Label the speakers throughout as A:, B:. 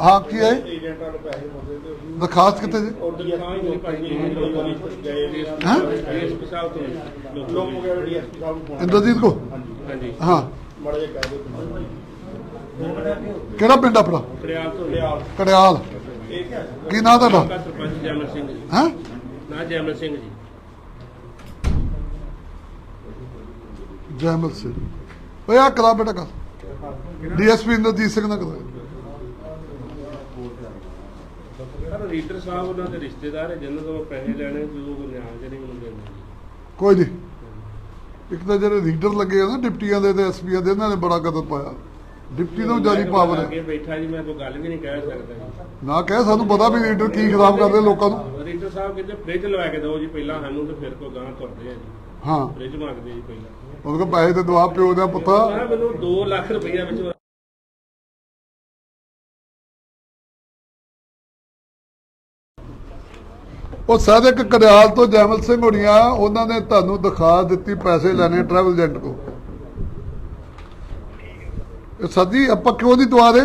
A: ਹਾਂ ਕੀ ਹੈ? ਦਰਖਾਸਤ ਕਿੱਥੇ ਜੀ ਹੈਂ? ਇੰਦਰਜੀਤ ਕੋ? ਹਾਂ। ਕਿਹੜਾ ਪਿੰਡ ਆਪਣਾ? ਕੜਿਆਲ। ਕੀ ਨਾਂ ਤੁਹਾਡਾ?
B: ਸਰਪੰਚ ਜੈਮਲ ਸਿੰਘ ਜੀ
A: ਹੈ?
B: ਨਾ ਜੈਮਲ ਸਿੰਘ। ਜੀ
A: ਜੈਮਲ ਸਿੰਘ ਓਏ ਆ ਕਲਾ ਬੇਟਾ ਕਾ ਡੀਐਸਪੀ ਇੰਦਰਜੀਤ ਸਿੰਘ ਨਾਲ ਕਰਾ।
B: ਸਰ ਰੀਡਰ ਸਾਹਿਬ ਉਹਨਾਂ ਦੇ ਰਿਸ਼ਤੇਦਾਰ ਹੈ ਜਿਨ੍ਹਾਂ ਤੋਂ ਪੈਸੇ ਲੈਣੇ ਜੋ ਨਿਆਂ ਜਿਹੜੇ ਮੈਨੂੰ ਦਿੰਦੇ
A: ਕੋਈ ਨਹੀਂ। ਇੱਕ ਤਾਂ ਜਿਹੜੇ ਰੀਡਰ ਲੱਗੇ ਆ ਨਾ ਡਿਪਟੀਆਂ ਦੇ ਤੇ ਐਸਪੀਆਂ ਦੇ ਇਹਨਾਂ ਨੇ ਬੜਾ ਕਦਮ ਪਾਇਆ। ਡਿਪਟੀ ਤੋਂ ਜਾਰੀ ਪਾਵਰ ਹੈ।
B: ਅੱਗੇ ਬੈਠਾ ਜੀ ਮੈਂ ਕੋਈ ਗੱਲ ਵੀ ਨਹੀਂ ਕਹਿ ਸਕਦਾ
A: ਨਾ ਕਹਿ ਸਾਨੂੰ ਪਤਾ ਵੀ ਰੀਡਰ ਕੀ ਖਰਾਬ ਕਰਦੇ ਲੋਕਾਂ ਨੂੰ।
B: ਰੀਡਰ ਸਾਹਿਬ ਕਹਿੰਦੇ ਫ੍ਰਿਜ ਲਵਾ ਕੇ ਦਿਓ ਜੀ ਪਹਿਲਾਂ ਸਾਨੂੰ ਤੇ ਫਿਰ ਕੋ ਗਾਂ ਤੁਰਦੇ ਆ ਜੀ।
A: ਹਾਂ।
B: ਫ੍ਰਿਜ ਮੰਗਦੇ ਜੀ ਪਹਿਲਾਂ।
A: ਉਹਨਾਂ ਕੋਲ ਪੈਸੇ ਤੇ ਦਵਾ ਪਿਓ ਦਾ ਪੁੱਤਾ।
B: ਮੈਂ ਮੈਨੂੰ 2 ਲੱਖ ਰੁਪਈਆ ਵਿੱਚ
A: ਉਹ ਸਾਦਕ ਕੜਿਆਲ ਤੋਂ ਜੈਮਲ ਸਿੰਘ ਹੋਣੀਆਂ, ਉਹਨਾਂ ਨੇ ਤੁਹਾਨੂੰ ਦਿਖਾ ਦਿੱਤੀ ਪੈਸੇ ਲੈਣੇ ਟਰੈਵਲ ਏਜੰਟ ਕੋ ਇਹ ਸਦੀ ਆਪਾਂ ਕਿਉਂ ਨਹੀਂ ਦਵਾ ਦੇ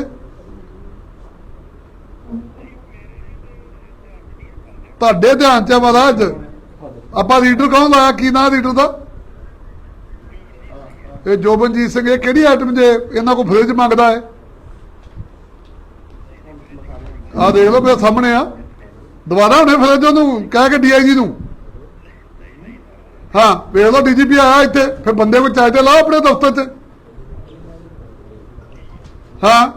A: ਤੁਹਾਡੇ ਧਿਆਨ ਚ ਆ ਮਹਾਰਾਜ। ਆਪਾਂ ਰੀਡਰ ਕੌਣ ਲਾਇਆ? ਕੀ ਨਾਂ ਰੀਡਰ ਦਾ? ਇਹ ਜੋਬਨਜੀਤ ਸਿੰਘ, ਇਹ ਕਿਹੜੀ ਆਈਟਮ ਜੇ ਇਹਨਾਂ ਕੋ ਫ੍ਰਿਜ ਮੰਗਦਾ ਹੈ? ਆ ਦੇਖ ਲਓ, ਮੇਰੇ ਸਾਹਮਣੇ ਆ। ਦੁਬਾਰਾ ਉਹਨੇ ਫਿਰ ਉਹਨੂੰ ਕਹਿ ਕੇ ਡੀਆਈਜੀ ਨੂੰ। ਹਾਂ, ਵੇਖ ਲਓ, ਡੀਜੀਪੀ ਆਇਆ ਇੱਥੇ, ਫਿਰ ਬੰਦੇ ਕੋ ਚਾਹੀਦੇ ਲਾਓ ਆਪਣੇ ਦਫ਼ਤਰ 'ਚ। ਹਾਂ,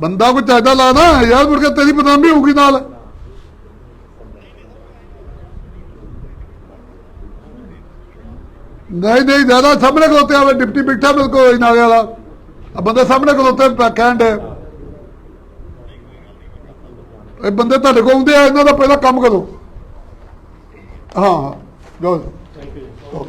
A: ਬੰਦਾ ਕੋ ਚਾਹੀਦਾ ਲਾ ਨਾ, ਯਾਰ ਮੁੜ ਕੇ ਤੇਰੀ ਬਦਨਾਮੀ ਹੋਊਗੀ ਨਾਲ। ਨਹੀਂ ਨਹੀਂ, ਜ਼ਿਆਦਾ ਸਾਹਮਣੇ ਖਲੋਤੇ ਆਵੇ ਡਿਪਟੀ ਬੈਠਾ ਬਿਲਕੁਲ ਨਾਲੇ ਵਾਲਾ ਆ ਬੰਦੇ ਸਾਹਮਣੇ ਖਲੋਤੇ ਪੈ- ਕਹਿਣ ਦੇ ਇਹ ਬੰਦੇ ਤੁਹਾਡੇ ਕੋਲ ਆਉਂਦੇ ਆ ਇਹਨਾਂ ਦਾ ਪਹਿਲਾਂ ਕੰਮ ਕਰੋ। ਹਾਂ ਹਾਂ
B: ਥੈਂਕ ਯੂ